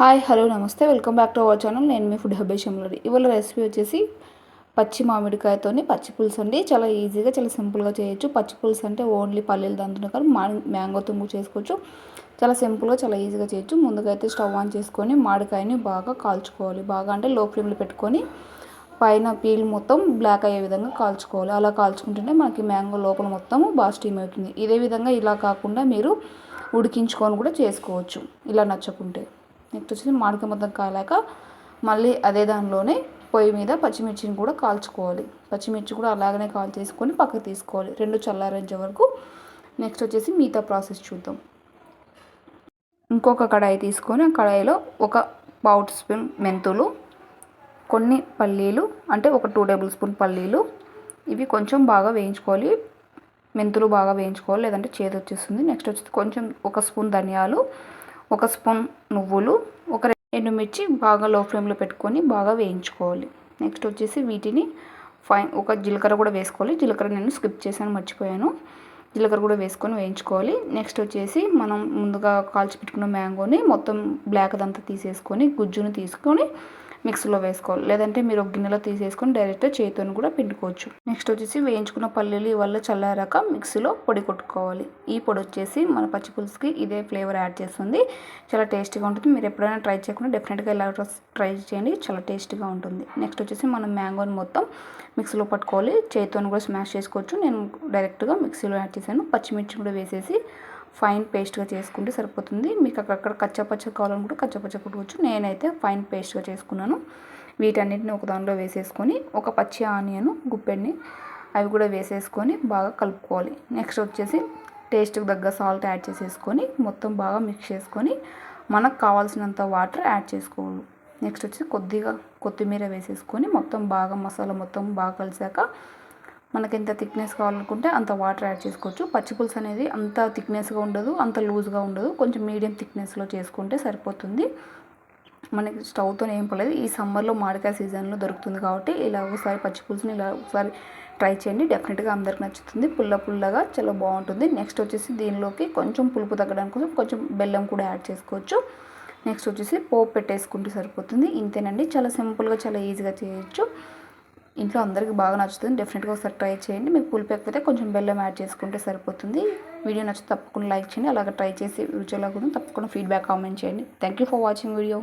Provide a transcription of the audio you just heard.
Hi hello నమస్తే. Welcome back to our channel. నేను మీ ఫుడ్ హబ్బే షమ్లరి. ఇవాళ రెసిపీ వచ్చేసి పచ్చి మామిడికాయతోని పచ్చి పులుసు అండి. చాలా ఈజీగా చాలా సింపుల్గా చేయొచ్చు. పచ్చి పులుసు అంటే ఓన్లీ పల్లీలు దంతున్న కానీ మ్యాంగో తుమ్ము చేసుకోవచ్చు. చాలా సింపుల్గా చాలా ఈజీగా చేయొచ్చు. ముందుగా అయితే స్టవ్ ఆన్ చేసుకొని మామిడికాయని బాగా కాల్చుకోవాలి. బాగా అంటే లో ఫ్లేమ్లో పెట్టుకొని పైన పీల్ మొత్తం బ్లాక్ అయ్యే విధంగా కాల్చుకోవాలి. అలా కాల్చుకుంటుంటే మనకి మ్యాంగో లోపల మొత్తం బాగా స్టీమ్ అవుతుంది. ఇదే విధంగా ఇలా కాకుండా మీరు ఉడికించుకొని కూడా చేసుకోవచ్చు. ఇలా నచ్చకుంటే. నెక్స్ట్ వచ్చేసి మామిడికాయ మొత్తం కాలాక మళ్ళీ అదే దానిలోనే పొయ్యి మీద పచ్చిమిర్చిని కూడా కాల్చుకోవాలి. పచ్చిమిర్చి కూడా అలాగనే కాల్ చేసుకొని పక్కకు తీసుకోవాలి. రెండు చల్లారేంచే వరకు. నెక్స్ట్ వచ్చేసి మిగతా ప్రాసెస్ చూద్దాం. ఇంకొక కడాయి తీసుకొని ఆ కడాయిలో ఒక పౌట్ స్పూన్ మెంతులు కొన్ని పల్లీలు అంటే ఒక టూ టేబుల్ స్పూన్ పల్లీలు. ఇవి కొంచెం బాగా వేయించుకోవాలి. మెంతులు బాగా వేయించుకోవాలి. లేదంటే చేదు వచ్చేస్తుంది నెక్స్ట్ వచ్చేసి కొంచెం ఒక స్పూన్ ధనియాలు ఒక స్పూన్ నువ్వులు ఒక ఎండుమిర్చి బాగా లో ఫ్లేమ్లో పెట్టుకొని బాగా వేయించుకోవాలి. నెక్స్ట్ వచ్చేసి వీటిని ఫైన్ ఒక జీలకర్ర కూడా వేసుకోవాలి. జీలకర్ర నేను స్కిప్ చేశాను మర్చిపోయాను. జీలకర్ర కూడా వేసుకొని వేయించుకోవాలి. నెక్స్ట్ వచ్చేసి మనం ముందుగా కాల్చి పెట్టుకున్న మ్యాంగోని మొత్తం బ్లాక్ అదంతా తీసేసుకొని గుజ్జును తీసుకొని మిక్సీలో వేసుకోవాలి. లేదంటే మీరు ఒక గిన్నెలో తీసేసుకొని డైరెక్ట్ చేతితో కూడా పిండుకోవచ్చు. నెక్స్ట్ వచ్చేసి వేయించుకున్న పల్లీలు వల్ల చల్లారాక మిక్సీలో పొడి కొట్టుకోవాలి. ఈ పొడి వచ్చేసి మన పచ్చి పులుసుకి ఇదే ఫ్లేవర్ యాడ్ చేస్తుంది. చాలా టేస్టీగా ఉంటుంది. మీరు ఎప్పుడైనా ట్రై చేయకుండా డెఫినెట్గా ఇలా ట్రై చేయండి. చాలా టేస్టీగా ఉంటుంది. నెక్స్ట్ వచ్చేసి మనం మ్యాంగోని మొత్తం మిక్సీలో పట్టుకోవాలి. చేతితో కూడా స్మాష్ చేసుకోవచ్చు. నేను డైరెక్ట్గా మిక్సీలో యాడ్ చేశాను. పచ్చిమిర్చి కూడా వేసేసి ఫైన్ పేస్ట్గా చేసుకుంటే సరిపోతుంది. మీకు అక్కడక్కడ కచ్చపచ్చ కావాలనుకుంటే కచ్చపచ్చ కొట్టుకోవచ్చు నేనైతే ఫైన్ పేస్ట్గా చేసుకున్నాను. వీటన్నిటిని ఒక దానిలో వేసేసుకొని ఒక పచ్చి ఆనియన్ గుప్పెడిని అవి కూడా వేసేసుకొని బాగా కలుపుకోవాలి. నెక్స్ట్ వచ్చేసి టేస్ట్కి తగ్గ సాల్ట్ యాడ్ చేసేసుకొని మొత్తం బాగా మిక్స్ చేసుకొని మనకు కావాల్సినంత వాటర్ యాడ్ చేసుకోవాలి. నెక్స్ట్ వచ్చి కొద్దిగా కొత్తిమీర వేసేసుకొని మొత్తం బాగా మసాలా మొత్తం బాగా కలిసాక మనకి ఎంత థిక్నెస్ కావాలనుకుంటే అంత వాటర్ యాడ్ చేసుకోవచ్చు. పచ్చి పులుసు అనేది అంత థిక్నెస్గా ఉండదు అంత లూజ్గా ఉండదు. కొంచెం మీడియం థిక్నెస్లో చేసుకుంటే సరిపోతుంది. మనకి స్టవ్తో ఏం పడలేదు ఈ సమ్మర్లో మామిడికాయ సీజన్లో దొరుకుతుంది కాబట్టి ఇలా ఒకసారి పచ్చి పులుసుని ఇలా ఒకసారి ట్రై చేయండి. డెఫినెట్గా అందరికి నచ్చుతుంది. పుల్ల పుల్లగా చాలా బాగుంటుంది. నెక్స్ట్ వచ్చేసి దీనిలోకి కొంచెం పులుపు తగ్గడానికి కోసం కొంచెం బెల్లం కూడా యాడ్ చేసుకోవచ్చు. నెక్స్ట్ వచ్చేసి పోపు పెట్టేసుకుంటే సరిపోతుంది. ఇంతేనండి. చాలా సింపుల్గా చాలా ఈజీగా చేయొచ్చు. ఇంట్లో అందరికీ బాగా నచ్చుతుంది. డెఫినెట్గా ఒకసారి ట్రై చేయండి. మీకు పులిపి కొంచెం బెల్లం యాడ్ చేసుకుంటే సరిపోతుంది. వీడియో నచ్చితే తప్పకుండా లైక్ చేయండి. అలాగే ట్రై చేసి రుచి కూడా తప్పకుండా ఫీడ్బ్యాక్ కామెంట్ చేయండి. Thank you for watching video